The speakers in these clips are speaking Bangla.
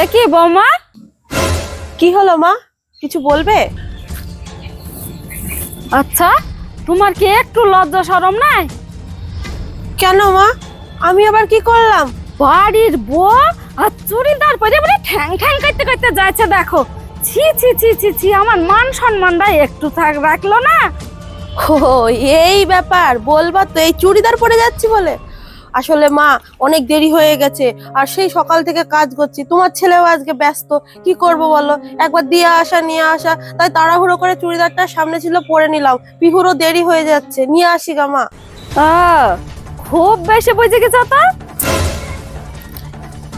এ কি বৌমা? কি হলো মা? কিছু বলবে? আচ্ছা তোমার কি একটু লজ্জা শরম নাই? কেন মা? আমি আবার কি করলাম? বাড়ির বউ আর চুড়িদার পরে বলে ঠ্যাং ঠ্যাং করতে করতে যাচ্ছে দেখো। ছি ছি ছি ছি ছি আমার মান সম্মানটা একটু থাক রাখল না? ও এই ব্যাপার বলবা তো এই চুড়িদার পরে যাচ্ছি বলে। আসলে মা অনেক দেরি হয়ে গেছে। আর সেই সকাল থেকে কাজ করছি। তোমার ছেলেও আজকে ব্যস্ত। কি করব বলো? একবার দিয়ে আসা নিয়ে আসা। তাই তাড়াহুড়ো করে চুড়িদারটা সামনে ছিল পরে নিলাম। পিহুরও দেরি হয়ে যাচ্ছে। নিয়ে আসি গা মা। খুব বেশি বুঝে গেছ তো?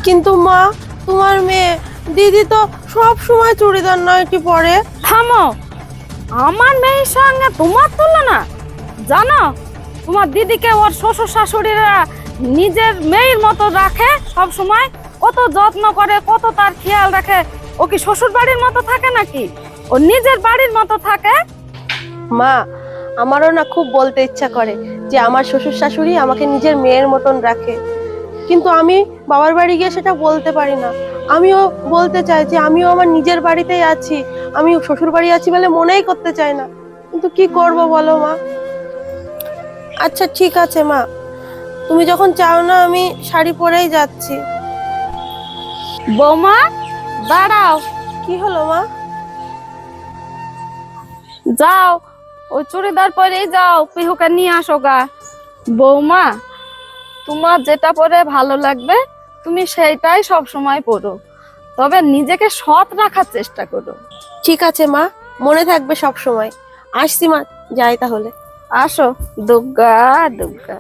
কিন্তু মা তোমার মেয়ে দিদি তো সব সময় চুড়িদার নাইটি পরে? থামো। আমার মেয়ের সঙ্গে তোমার তুলনা? জানো তোমার দিদিকে ওর শ্বশুর শাশুড়িরা নিজের মেয়ের মতো রাখে সব সময়। কত যত্ন করে, কত তার খেয়াল রাখে। ও কি শ্বশুর বাড়ির মতো থাকে নাকি? ও নিজের বাড়ির মতো থাকে? মা, আমারও না খুব বলতে ইচ্ছা করে যে আমার শ্বশুর শাশুড়ি আমাকে নিজের মেয়ের মতন রাখে। কিন্তু আমি বাবার বাড়ি গিয়ে সেটা বলতে পারি না। আমিও বলতে চাই যে আমিও আমার নিজের বাড়িতেই আছি। আমি শ্বশুর বাড়ি আছি বলে মনেই করতে চাই না। কিন্তু কি করব বলো মা? আচ্ছা ঠিক আছে মা। তুমি যখন চাও না আমি শাড়ি পরেই যাচ্ছি। বৌমা দাঁড়াও। কি হলো মা? যাও ওই চুড়িদার পরেই যাও পিহুকে নিয়ে আসো গা। বৌমা তোমার যেটা পরে ভালো লাগবে তুমি সেইটাই সব সময় পরো। তবে নিজেকে সৎ রাখার চেষ্টা করো। ঠিক আছে মা। মনে থাকবে সব সময়। আসছি মা। যাই তাহলে। আসো দুর্গা দুর্গা